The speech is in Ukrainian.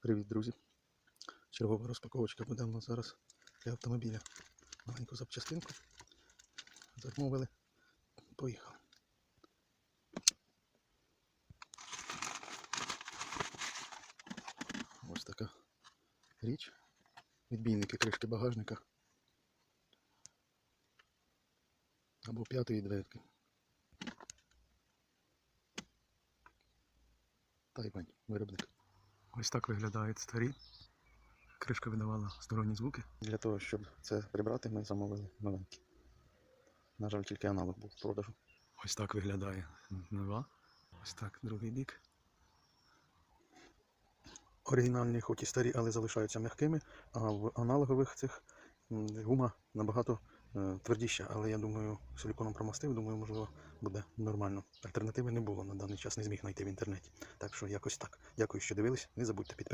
Привіт, друзі! Чергова розпаковочка буде в нас зараз для автомобіля. Маленьку запчастинку. Замовили. Поїхав. Ось така річ. Відбійники кришки багажника. Або п'ятої дверки. Тайвань, виробник. Ось так виглядають старі. Кришка видавала сторонні звуки. Для того, щоб це прибрати, ми замовили новенькі. На жаль, тільки аналог був в продажу. Ось так виглядає нова. Ось так другий бік. Оригінальні, хоч і старі, але залишаються м'якими, а в аналогових цих гума набагато твердіша. Але я думаю, силіконом промастив, думаю, можливо, буде нормально. Альтернативи не було на даний час, не зміг знайти в інтернеті. Так що якось так. Дякую, що дивились. Не забудьте підписатися.